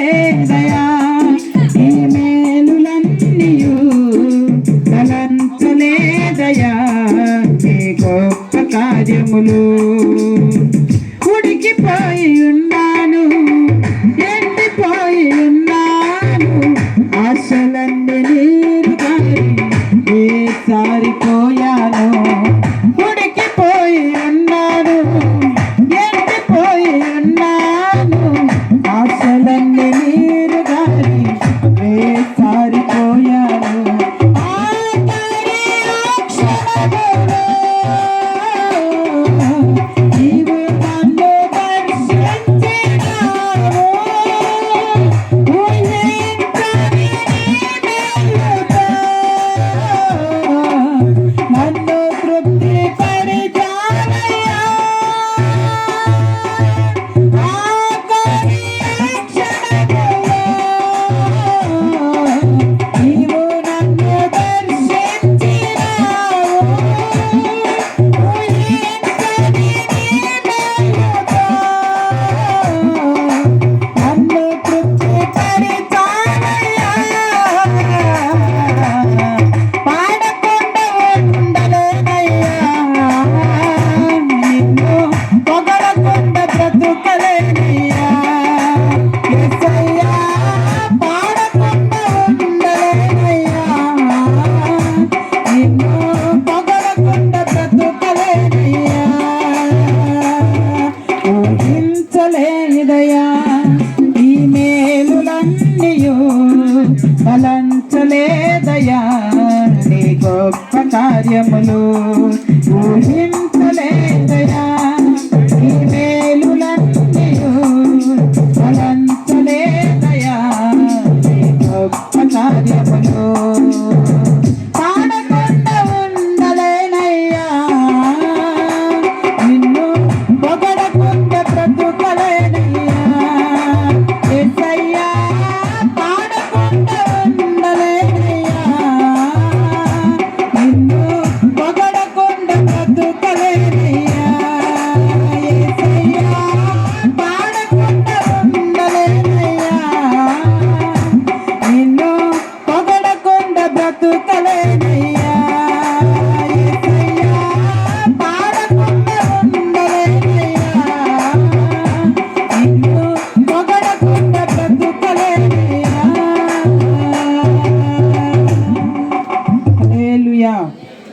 లేదయా ఈ మేలులన్నీయు తలంతు లేదయా ఈ గొప్ప కార్యములు. ఉడికిపోయి ఉన్నాను ఎండిపోయి ఉన్నాను. ఆశలన్నీ నీరు సారిపోయి Bye. బలంచలేదయా నీ గొప్ప కార్యములు ఊహించలేదయా?